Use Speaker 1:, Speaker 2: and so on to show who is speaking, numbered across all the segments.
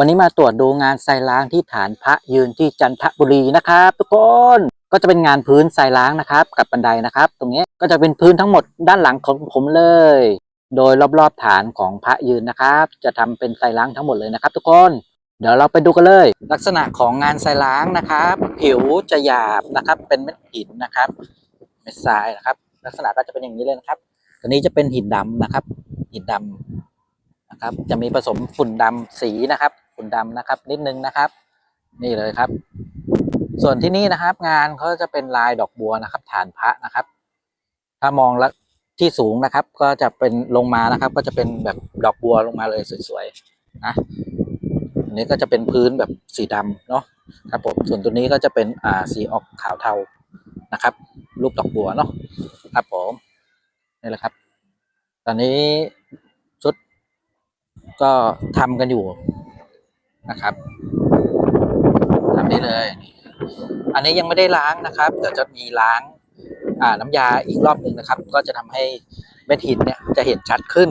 Speaker 1: วันนี้มาตรวจดูงานทรายล้างที่ฐานพระยืนที่จันทบุรีนะครับ ทุกคนก็จะเป็นงานพื้นทรายล้างนะครับ กับบันไดนะครับ ตรงนี้ก็จะเป็นพื้นทั้งหมดด้านหลังของผมเลย โดยรอบๆฐานของพระยืนนะครับ จะทำเป็นทรายล้างทั้งหมดเลยนะครับ ทุกคนเดี๋ยวเราไปดูกันเลย ลักษณะของงานทรายล้างนะครับ ผิวจะหยาบนะครับ เป็นเม็ดหินนะครับเม็ดทรายนะครับ ลักษณะก็จะเป็นอย่างนี้เลยนะครับตัวนี้จะเป็นหินดำนะครับ หินดำนะครับ จะมีผสมฝุ่นดำสีนะครับ ฝุ่นดำนะครับ นิดนึงนะครับ นี่เลยครับ ส่วนที่นี่นะครับ งานเขาจะเป็นลายดอกบัวนะครับ ฐานพระนะครับ ถ้ามองแล้วที่สูงนะครับ ก็จะเป็นลงมานะครับ ก็จะเป็นแบบดอกบัวลงมาเลยสวยๆนะอันนี้ก็จะเป็นพื้นแบบสีดำเนาะครับผมส่วนตัวนี้ก็จะเป็นอ่าสีออกขาวเทานะครับ รูปดอกบัวเนาะครับผมนี่แหละครับ ตอนนี้ชุดก็ทำกันอยู่ นะครับทำนี้เลย อันนี้ยังไม่ได้ล้างนะครับเดี๋ยวจะมีล้างอ่าน้ำยาอีกรอบหนึ่งนะครับ ก็จะทำให้เม็ดหินเนี่ยจะเห็นชัดขึ้น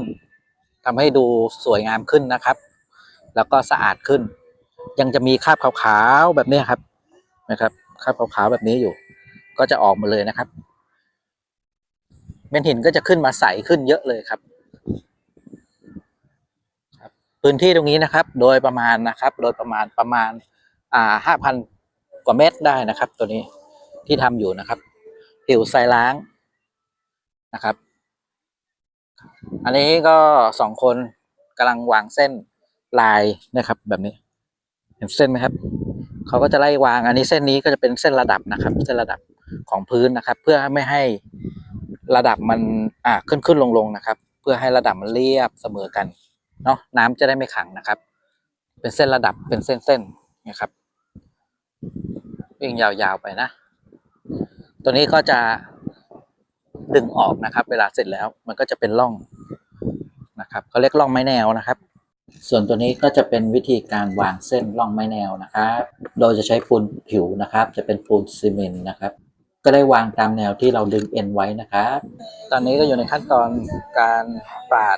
Speaker 1: ทำให้ดูสวยงามขึ้นนะครับ แล้วก็สะอาดขึ้น ยังจะมีคราบขาวๆแบบนี้ครับนะครับคราบขาวๆแบบนี้อยู่ ก็จะออกมาเลยนะครับ เม็ดหินก็จะขึ้นมาใสขึ้นเยอะเลยครับ พื้นที่ตรงนี้นะครับ โดยประมาณนะครับ โดยประมาณประมาณอ่าห้าพันกว่าเมตรได้นะครับ ตัวนี้ที่ทำอยู่นะครับผิวทรายล้างนะครับ อันนี้ก็สองคนกำลังวางเส้นลายนะครับ แบบนี้ เห็นเส้นไหมครับเขาก็จะไล่วาง อันนี้เส้นนี้ก็จะเป็นเส้นระดับนะครับ เส้นระดับของพื้นนะครับ เพื่อไม่ให้ระดับมันอ่าขึ้นขึ้นลงลงนะครับ เพื่อให้ระดับมันเรียบเสมอกัน เนาะน้ำจะได้ไม่ขังนะครับ เป็นเส้นระดับเป็นเส้นเส้นๆนะครับ วิ่งยาวๆไปนะ ตัวนี้ก็จะดึงออกนะครับ เวลาเสร็จแล้วมันก็จะเป็นร่องนะครับเขาเรียกร่องไม้แนวนะครับ ส่วนตัวนี้ก็จะเป็นวิธีการวางเส้นร่องไม้แนวนะครับ โดยจะใช้ปูนผิวนะครับ จะเป็นปูนซีเมนต์นะครับ ก็ได้วางตามแนวที่เราดึงเอ็นไว้นะครับ ตอนนี้ก็อยู่ในขั้นตอนการปาด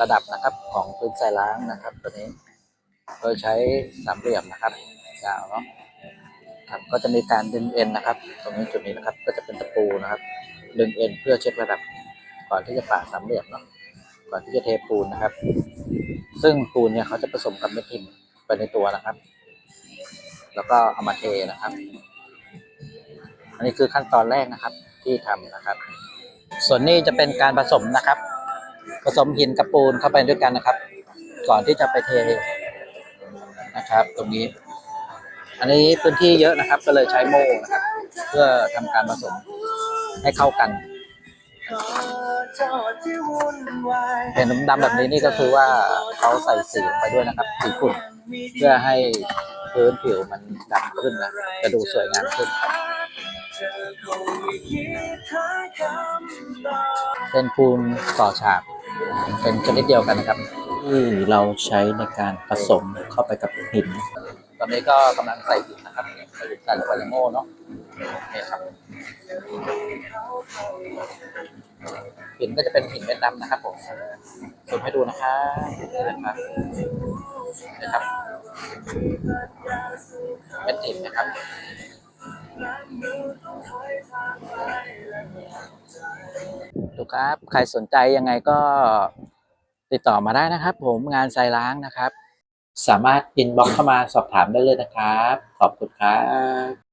Speaker 1: ระดับนะครับของพื้นทรายล้างนะครับตัวนี้โดยใช้สามเหลี่ยมนะครับยาวเนาะครับก็จะมีการดึงเอ็นนะครับ ตรงนี้จุดนี้นะครับก็จะเป็นตะปูนะครับ ดึงเอ็นเพื่อเช็คระดับ ก่อนที่จะปาสามเหลี่ยมเนาะก่อนที่จะเทปูนนะครับ ซึ่งปูนเนี่ยเขาจะผสมกับเม็ดหินไปในตัวนะครับ แล้วก็เอามาเทนะครับ อันนี้คือขั้นตอนแรกนะครับที่ทำนะครับ ส่วนนี้จะเป็นการผสมนะครับ ผสมหินกับปูนเข้าไปด้วยกันนะครับ ก่อนที่จะไปเทนะครับ ตรงนี้ อันนี้พื้นที่เยอะนะครับ ก็เลยใช้โม่นะครับ เพื่อทำการผสมให้เข้ากันเห็นดำๆแบบนี้นี่ก็คือว่าเขาใส่สีไปด้วยนะครับ สีขุ่นเพื่อให้พื้นผิวมันดำขึ้นนะจะดูสวยงามขึ้นเป็นปูนต่อฉาบ เป็นชนิดเดียวกันนะครับ ที่เราใช้ในการผสมเข้าไปกับหิน ตอนนี้ก็กำลังใส่หินนะครับใส่ใส่ลงไปในโม่เนาะนี่ครับหินก็จะเป็นหินเม็ดดำนะครับผมสุ่มให้ดูนะครับนี่นะครับนี่ครับเม็ดหินนะครับ ครับ ใครสนใจยังไงก็ติดต่อมาได้นะครับ ผมงานไซล้างนะครับ สามารถอินบ็อกเข้ามาสอบถามได้เลยนะครับ ขอบคุณครับ